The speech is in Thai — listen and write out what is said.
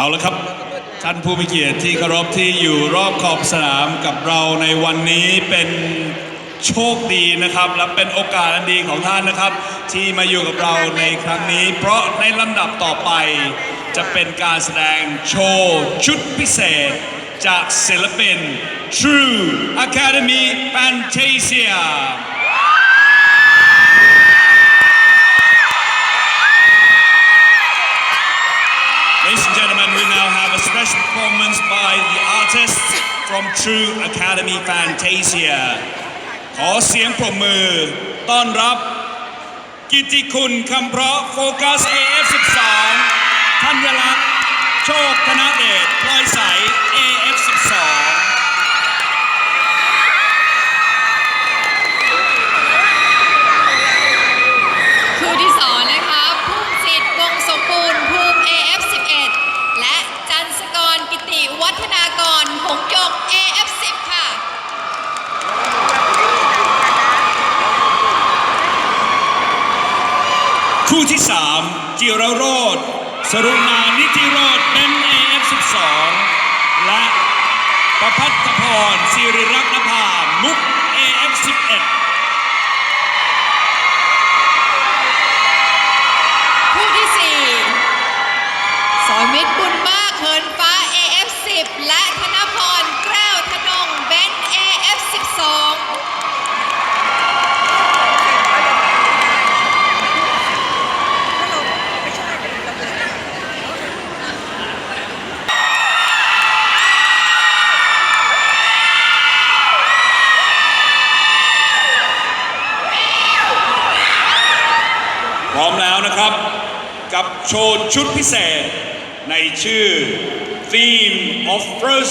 เอาละครับ ท่านผู้มีเกียรติที่เคารพที่อยู่รอบขอบสนามกับเราในวันนี้เป็นโชคดีนะครับ และเป็นโอกาสอันดีของท่านนะครับ ที่มาอยู่กับเราในครั้งนี้ เพราะในลำดับต่อไปจะเป็นการแสดงโชว์ชุดพิเศษ จากศิลปิน True Academy Fantasia performance by the artists from True Academy Fantasia ขอเสียงปรบมือต้อนรับ กิติคุณคำเพราะโฟกัส AF12 ธัญลักษณ์ โชคธนเดชพลอยใส AF12 ครูที่สอนนะคะภูมิสิทธิ์วงสมบูรณ์ภูมิ AF11 และจันสกรกิติวัฒนากรหงหยก AF10 ค่ะ คู่ที่ 3 จิรโรธสรุณานิติโรธเป็น AF12 และประพัฒพรสิริรักษ์นภา มุก AF11 ที่ 4 สอนมิตรบุญมากเหินฟ้า AF10 และธนพรแก้วธนงเบน AF12 พร้อมแล้วนะครับ กับโชว์ชุดพิเศษในชื่อ Theme of Frozen